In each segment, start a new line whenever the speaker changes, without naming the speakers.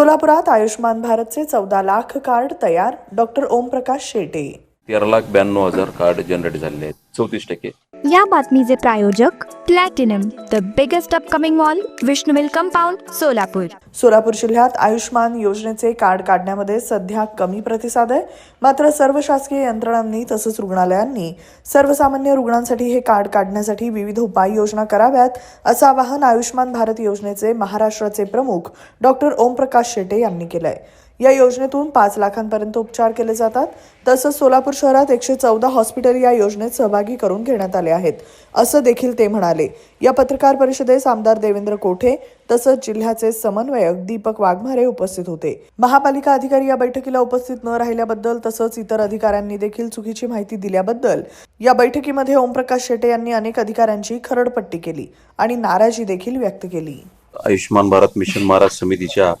सोलापुरात आयुष्मान भारतचे चौदा लाख कार्ड तयार. डॉक्टर ओमप्रकाश शेटे.
तेरा लाख ब्याण्णव हजार कार्ड जनरेट झाले आहेत. चौतीस टक्के.
या बातमीचे प्रायोजक platinum the biggest upcoming mall Vishnuvel compound Solapur.
Solapur जिल्ह्यात आयुष्मान योजनेचे कार्ड काढण्यामध्ये सध्या कमी प्रतिसाद आहे. मात्र सर्व शासकीय यंत्रणांनी तसंच रुग्णालयांनी सर्वसामान्य रुग्णांसाठी हे कार्ड काढण्यासाठी विविध उपाययोजना कराव्यात असं आवाहन आयुष्मान भारत योजनेचे महाराष्ट्राचे प्रमुख डॉक्टर ओमप्रकाश शेटे यांनी केलंय. या योजनेतून पाच लाखांपर्यंत उपचार केले जातात. तसंच सोलापूर शहरात एकशे चौदा हॉस्पिटल या योजनेत सहभागी करून घेण्यात आले आहेत. असं देखील ते म्हणाले. या पत्रकार परिषदेस आमदार देवेंद्र कोठे तसंच जिल्ह्याचे समन्वयक दीपक वाघमारे उपस्थित होते. महापालिका अधिकारी या बैठकीला उपस्थित न राहिल्याबद्दल तसंच इतर अधिकाऱ्यांनी देखील चुकीची माहिती दिल्याबद्दल या बैठकीमध्ये ओमप्रकाश शेटे यांनी अनेक अधिकाऱ्यांची खरडपट्टी केली आणि नाराजी देखील व्यक्त केली.
आयुष्मान भारत मिशन महाराज समितीच्या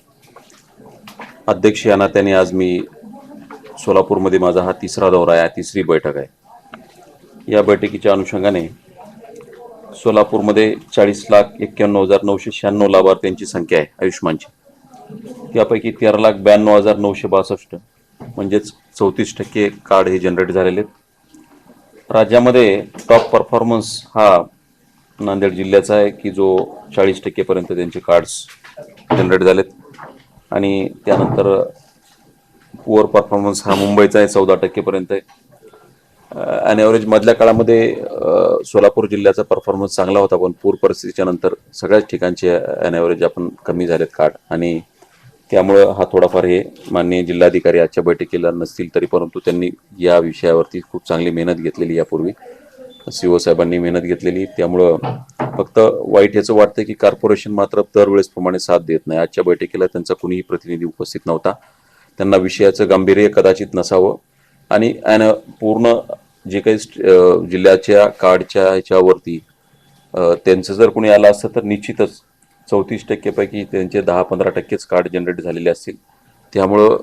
अध्यक्ष या नात्याने आज मी सोलापूरमध्ये माझा हा तिसरा दौरा आहे तिसरी बैठक आहे. या बैठकीच्या अनुषंगाने सोलापूरमध्ये चाळीस लाख एक्क्याण्णव हजार नऊशे शहाण्णव लाभार्थ्यांची संख्या आहे आयुष्मानची. त्यापैकी तेरा लाख ब्याण्णव हजार नऊशे बासष्ट म्हणजेच चौतीस टक्के कार्ड हे जनरेट झालेले आहेत. राज्यामध्ये टॉप परफॉर्मन्स हा नांदेड जिल्ह्याचा आहे की जो चाळीस टक्केपर्यंत त्यांचे कार्ड्स जनरेट झालेत. आणि त्यानंतर पुअर परफॉर्मन्स हा मुंबईचा आहे चौदा टक्केपर्यंत आहे. आणि ॲव्हरेज मधल्या काळामध्ये सोलापूर जिल्ह्याचा परफॉर्मन्स चांगला होता पण पूर परिस्थितीच्या नंतर सगळ्याच ठिकाणचे ॲन ॲव्हरेज आपण कमी झालेत कार्ड आणि त्यामुळं हा थोडाफार हे माननीय जिल्हाधिकारी आजच्या बैठकीला नसतील तरी परंतु त्यांनी या विषयावरती खूप चांगली मेहनत घेतलेली यापूर्वी. सीओ साहेबांनी मेहनत घेतलेली. त्यामुळं फक्त वाईट याचं वाटतं की कॉर्पोरेशन मात्र दरवेळेसप्रमाणे साथ देत नाही. आजच्या बैठकीला त्यांचा कुणीही प्रतिनिधी उपस्थित नव्हता. त्यांना विषयाचं गांभीर्य कदाचित नसावं. आणि पूर्ण जे काही जिल्ह्याच्या कार्डच्या ह्याच्यावरती त्यांचं जर कोणी आलं असतं तर निश्चितच चौतीस टक्केपैकी त्यांचे दहा पंधरा टक्केच कार्ड जनरेट झालेले असतील. त्यामुळं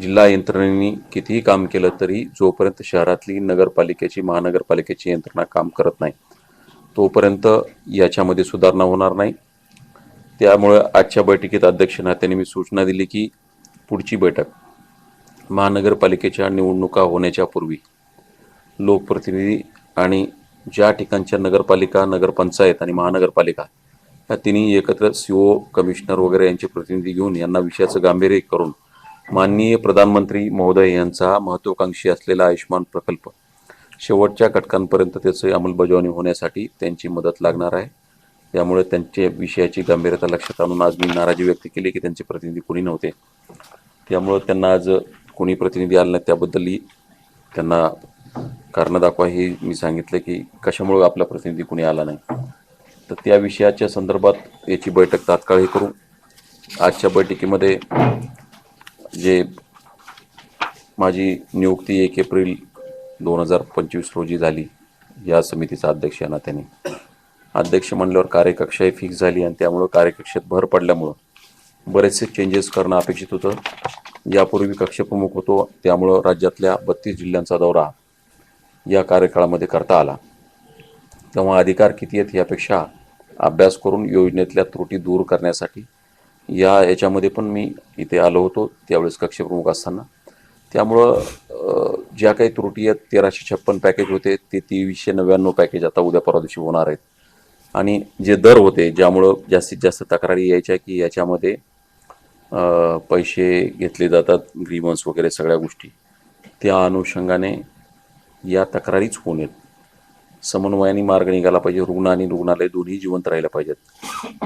जिल्हा यंत्रणेने कितीही काम केलं तरी जोपर्यंत शहरातली नगरपालिकेची महानगरपालिकेची यंत्रणा काम करत नाही तोपर्यंत याच्यामध्ये सुधारणा होणार नाही. त्यामुळं आजच्या बैठकीत अध्यक्ष नात्याने मी सूचना दिली की पुढची बैठक महानगरपालिकेच्या निवडणुका होण्याच्या पूर्वी लोकप्रतिनिधी आणि ज्या ठिकाणच्या नगरपालिका नगरपंचायत आणि महानगरपालिका या तिन्ही एकत्र सी ओ कमिशनर वगैरे यांचे प्रतिनिधी घेऊन यांना विषयाचं गांभीर्य करून माननीय प्रधानमंत्री महोदय यांचा महत्वाकांक्षी असलेला आयुष्मान प्रकल्प. शेवटच्या घटकांपर्यंत त्याची अंमलबजावणी होण्यासाठी त्यांची मदत लागणार आहे. त्यामुळे त्यांच्या विषयाची गंभीरता लक्षात आणून आज मी नाराजी व्यक्त केली की त्यांचे प्रतिनिधी कोणी नव्हते. त्यामुळं त्यांना आज कोणी प्रतिनिधी आले नाही त्याबद्दलही त्यांना कारणं दाखवा हे मी सांगितलं की कशामुळे आपला प्रतिनिधी कोणी आला नाही. तर त्या विषयाच्या संदर्भात याची बैठक तात्काळ हे करू. आजच्या बैठकीमध्ये जे माझी नियुक्ती एक एप्रिल दोन हजार पंचवीस रोजी झाली. या समितीचा अध्यक्ष या नात्याने अध्यक्ष म्हणल्यावर कार्यकक्षाही फिक्स झाली आणि त्यामुळं कार्यकक्षेत भर पडल्यामुळं बरेचसे चेंजेस करणं अपेक्षित होतं. यापूर्वी कक्षप्रमुख होतो त्यामुळं राज्यातल्या बत्तीस जिल्ह्यांचा दौरा या कार्यकाळामध्ये करता आला. तेव्हा अधिकार किती आहेत यापेक्षा अभ्यास करून योजनेतल्या त्रुटी दूर करण्यासाठी या याच्यामध्ये पण मी इथे आलो होतो त्यावेळेस कक्षप्रमुख असताना. त्यामुळं ज्या काही त्रुटी आहेत तेराशे छप्पन पॅकेज होते ते तेवीसशे नव्याण्णव पॅकेज आता उद्या परवा दिवशी होणार आहेत. आणि जे दर होते ज्यामुळं जास्तीत जास्त तक्रारी यायच्या की याच्यामध्ये पैसे घेतले जातात ग्रीमन्स वगैरे सगळ्या गोष्टी. त्या अनुषंगाने या तक्रारीच होऊन येत समन्वयाने मार्ग निघाला पाहिजे. रुग्ण आणि रुग्णालय दोन्ही जिवंत राहिल्या पाहिजेत.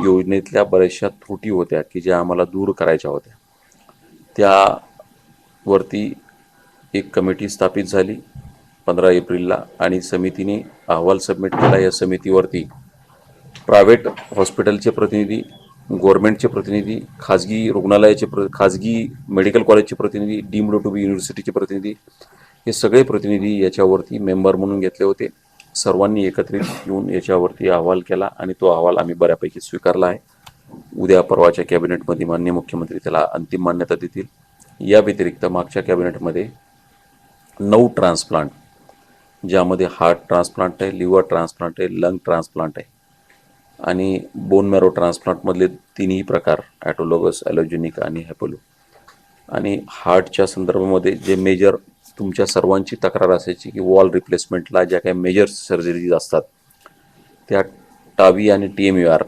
योजनेतल्या बऱ्याचशा त्रुटी होत्या की ज्या आम्हाला दूर करायच्या होत्या. त्यावरती एक कमिटी स्थापित झाली पंधरा एप्रिलला आणि समितीने अहवाल सबमिट केला. या समितीवरती प्रायव्हेट हॉस्पिटलचे प्रतिनिधी गव्हर्नमेंटचे प्रतिनिधी खाजगी रुग्णालयाचे प्र खाजगी मेडिकल कॉलेजचे प्रतिनिधी डीम्ड टू बी युनिव्हर्सिटीचे प्रतिनिधी हे सगळे प्रतिनिधी याच्यावरती मेंबर म्हणून घेतले होते. सर्वांनी एकत्रित येऊन याच्यावरती अहवाल केला आणि तो अहवाल आम्ही बऱ्यापैकी स्वीकारला आहे. उद्या परवाच्या कॅबिनेटमध्ये मान्य मुख्यमंत्री त्याला अंतिम मान्यता देतील. या व्यतिरिक्त मागच्या कॅबिनेटमध्ये नऊ ट्रान्सप्लांट ज्यामध्ये हार्ट ट्रान्सप्लांट आहे लिव्हर ट्रान्सप्लांट आहे लंग ट्रान्सप्लांट आहे आणि बोन मॅरो ट्रान्सप्लांटमधले तिन्ही प्रकार ॲटोलोगस ॲलोजेनिक आणि हॅपोलो आणि हार्टच्या संदर्भामध्ये जे मेजर तुमच्या सर्वांची तक्रार असायची की वॉल रिप्लेसमेंटला ज्या काही मेजर सर्जरीज असतात त्या टावी आणि T M U R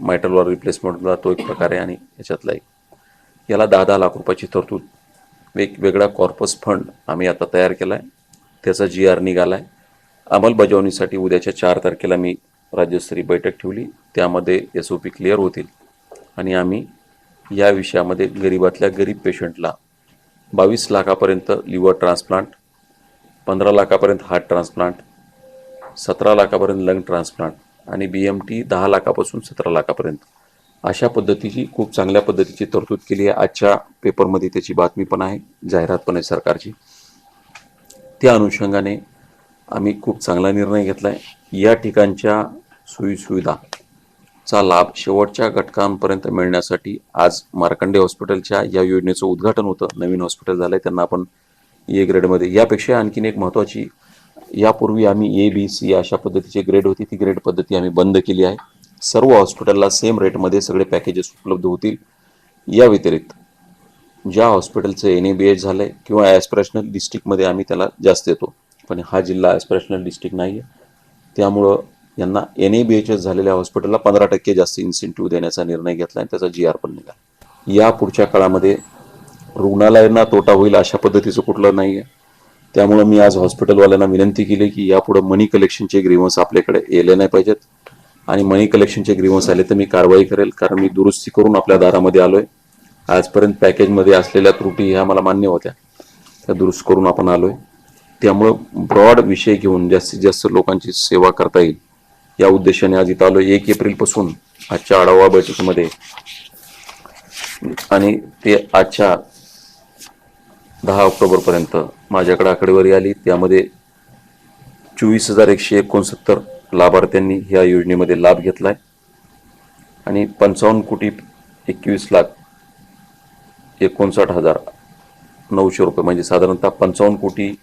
mitral valve रिप्लेसमेंटला तो एक प्रकार आहे आणि याच्यातला एक याला दहा दहा लाख रुपयाची तरतूद वेगवेगळा कॉर्पस फंड आम्ही आता तयार केला आहे त्याचा जी आर निघाला आहे अंमलबजावणीसाठी उद्याच्या चार तारखेला मी राज्यस्तरीय बैठक ठेवली. त्यामध्ये एस ओ पी क्लिअर होतील. आणि आम्ही या विषयामध्ये गरिबातल्या गरीब पेशंटला बावीस लाखापर्यंत लिव्हर ट्रान्सप्लांट पंधरा लाखापर्यंत हार्ट ट्रान्सप्लांट सतरा लाखापर्यंत लंग ट्रान्सप्लांट आणि बी एम टी दहा लाखापासून सतरा लाखापर्यंत. अशा पद्धतीची खूप चांगल्या पद्धतीची तरतूद केली आहे. आजच्या पेपरमध्ये त्याची बातमी पण आहे जाहिरात पण आहे सरकारची. त्या अनुषंगाने आम्ही खूप चांगला निर्णय घेतला आहे या ठिकाणच्या सोयीसुविधा चा लाभ शेवटच्या घटकांपर्यंत मिळण्यासाठी आज मार्कंडे हॉस्पिटलच्या या योजनेचं उद्घाटन होतं. नवीन हॉस्पिटल झालं आहे त्यांना आपण ए ग्रेडमध्ये. यापेक्षा आणखीन एक महत्त्वाची यापूर्वी आम्ही ए बी सी अशा पद्धतीची ग्रेड होती ती ग्रेड पद्धती आम्ही बंद केली आहे. सर्व हॉस्पिटलला सेम रेटमध्ये सगळे पॅकेजेस उपलब्ध होतील. या व्यतिरिक्त ज्या हॉस्पिटलचं एन ए बी एच झालं आहे किंवा ॲस्पिरेशनल डिस्ट्रिक्टमध्ये आम्ही त्याला जास्त देतो पण हा जिल्हा ॲस्पिरेशनल डिस्ट्रिक्ट नाही आहे त्यामुळं यांना N A B H S झालेल्या हॉस्पिटलला पंधरा टक्के जास्त इन्सेंटिव्ह देण्याचा निर्णय घेतला आणि त्याचा जी आर पण निघाला. या पुढच्या काळामध्ये रुग्णालयांना तोटा होईल अशा पद्धतीचं कुठलं नाही आहे त्यामुळं मी आज हॉस्पिटलवाल्यांना विनंती केली की यापुढं मनी कलेक्शनचे ग्रीवन्स आपल्याकडे येले नाही पाहिजेत. आणि मनी कलेक्शनचे ग्रीवन्स आले तर मी कारवाई करेल कारण मी दुरुस्ती करून आपल्या दारामध्ये आलोय. आजपर्यंत पॅकेजमध्ये असलेल्या त्रुटी ह्या मला मान्य होत्या. त्या दुरुस्त करून आपण आलोय. त्यामुळं ब्रॉड विषय घेऊन जास्तीत जास्त लोकांची सेवा करता येईल. या उद्देशाने आज इथं आलो एक एप्रिलपासून आजच्या आढावा बैठकीमध्ये. आणि ते आजच्या दहा ऑक्टोबरपर्यंत माझ्याकडे आकडेवारी आली. त्यामध्ये चोवीस हजार एकशे एकोणसत्तर लाभार्थ्यांनी ह्या योजनेमध्ये लाभ घेतला आहे आणि पंचावन्न कोटी एकवीस लाख एकोणसाठ हजार नऊशे रुपये म्हणजे साधारणतः पंचावन्न कोटी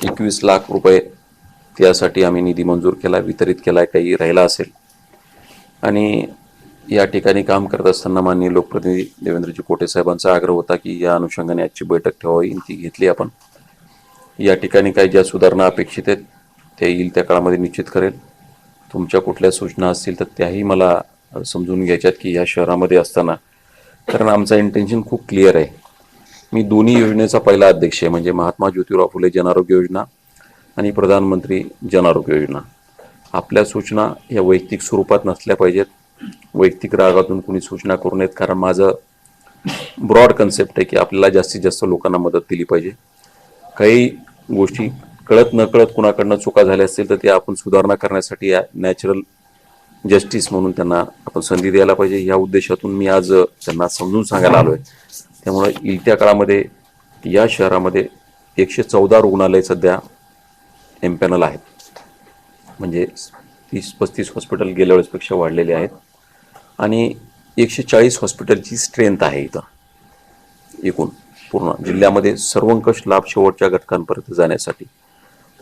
एकवीस लाख रुपये त्यासाठी आम्ही निधी मंजूर केला वितरित केला आहे काही राहिला असेल. आणि या ठिकाणी काम करत असताना माननीय लोकप्रतिनिधी देवेंद्रजी कोटे साहेबांचा आग्रह होता की या अनुषंगाने आजची बैठक ठेवावी ती घेतली आपण. या ठिकाणी काही ज्या सुधारणा अपेक्षित आहेत त्या येईल त्या काळामध्ये निश्चित करेल. तुमच्या कुठल्या सूचना असतील तर त्याही मला समजून घ्यायच्यात की या शहरामध्ये असताना. कारण आमचा इंटेन्शन खूप क्लिअर आहे. मी दोन्ही योजनेचा पहिला अध्यक्ष आहे म्हणजे महात्मा ज्योतिराव फुले जनआरोग्य योजना आणि प्रधानमंत्री जनआरोग्य योजना. आपल्या सूचना या वैयक्तिक स्वरूपात नसल्या पाहिजेत. वैयक्तिक रागातून कुणी सूचना करू नयेत कारण माझं ब्रॉड कन्सेप्ट आहे की आपल्याला जास्तीत जास्त लोकांना मदत दिली पाहिजे. काही गोष्टी कळत न कळत कुणाकडनं चुका झाल्या असतील तर ते आपण सुधारणा करण्यासाठी या नॅचरल जस्टिस म्हणून त्यांना आपण संधी द्यायला पाहिजे. या उद्देशातून मी आज त्यांना समजून सांगायला आलो आहे त्यामुळे येत्या काळामध्ये या शहरामध्ये एकशे चौदा रुग्णालय सध्या एम्पॅनल आहेत. म्हणजे तीस पस्तीस हॉस्पिटल गेल्या वेळेसपेक्षा वाढलेले आहेत. आणि एकशे चाळीस हॉस्पिटलची स्ट्रेंथ आहे इथं. एकूण पूर्ण. जिल्ह्यामध्ये सर्वंकष लाभ शेवटच्या घटकांपर्यंत जाण्यासाठी.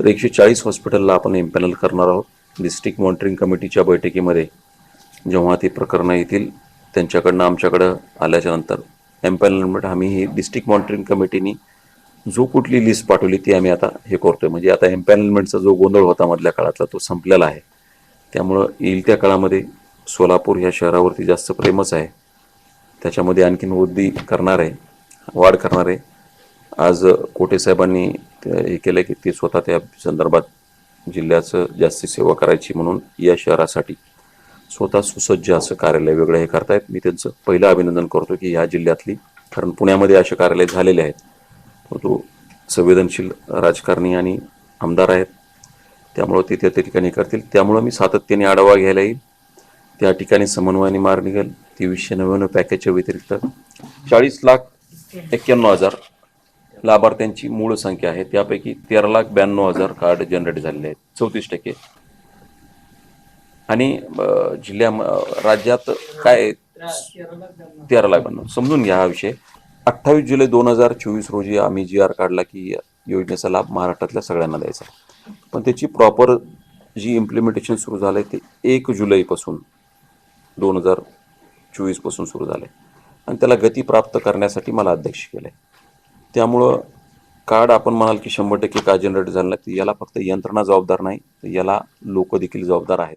तर एकशे चाळीस हॉस्पिटलला आपण एम्पॅनल करणार आहोत. डिस्ट्रिक्ट मॉनिटरिंग कमिटीच्या बैठकीमध्ये जेव्हा ती प्रकरणं येतील त्यांच्याकडनं आमच्याकडं आल्याच्यानंतर एम्पॅनलमेंट आम्ही ही डिस्ट्रिक्ट मॉनिटरिंग कमिटीनी जो कुठली लिस्ट पाठवली ती आम्ही आता हे करतोय. म्हणजे आता एम्पॅनलमेंटचा जो गोंधळ होता मधल्या काळातला तो संपलेला आहे. त्यामुळं येईल त्या काळामध्ये सोलापूर ह्या शहरावरती जास्त प्रेमच आहे. त्याच्यामध्ये आणखीन वृद्धी करणार आहे वाढ करणार आहे. आज कोटे साहेबांनी हे केलं की ते स्वतः त्या संदर्भात जिल्ह्याचं जास्ती सेवा करायची म्हणून या शहरासाठी स्वतः सुसज्ज असं कार्यालय वेगळं हे करतायत. मी त्यांचं पहिलं अभिनंदन करतो की या जिल्ह्यातली कारण पुण्यामध्ये असे कार्यालय झालेले आहेत. परंतु संवेदनशील राजकारणी आणि आमदार आहेत. त्यामुळं ते त्या ठिकाणी करतील. त्यामुळं मी सातत्याने आढावा घ्यायला येईल. त्या ठिकाणी समन्वयाने मार निघेल. तेवीसशे नव्याण्णव पॅकेजच्या व्यतिरिक्त चाळीस लाख एक्क्याण्णव हजार लाभार्थ्यांची मूळ संख्या आहे. त्यापैकी तेरा लाख ब्याण्णव हजार कार्ड जनरेट झालेले आहेत. चौतीस टक्के. आणि जिल्ह्या राज्यात काय आहे? तेरा लाख ब्याण्णव. समजून घ्या हा विषय. अठ्ठावीस जुलै दोन हजार चोवीस रोजी आम्ही जी आर काढला की योजनेचा लाभ महाराष्ट्रातल्या सगळ्यांना द्यायचा. पण त्याची प्रॉपर जी इम्प्लिमेंटेशन सुरू झालं आहे ते एक जुलैपासून दोन हजार चोवीसपासून सुरू झालं आहे आणि त्याला गती प्राप्त करण्यासाठी मला अध्यक्ष केलं आहे त्यामुळं कार्ड आपण म्हणाल की शंभर टक्के का जनरेट झालं नाही तर याला फक्त यंत्रणा जबाबदार नाही तर याला लोक देखील जबाबदार आहेत.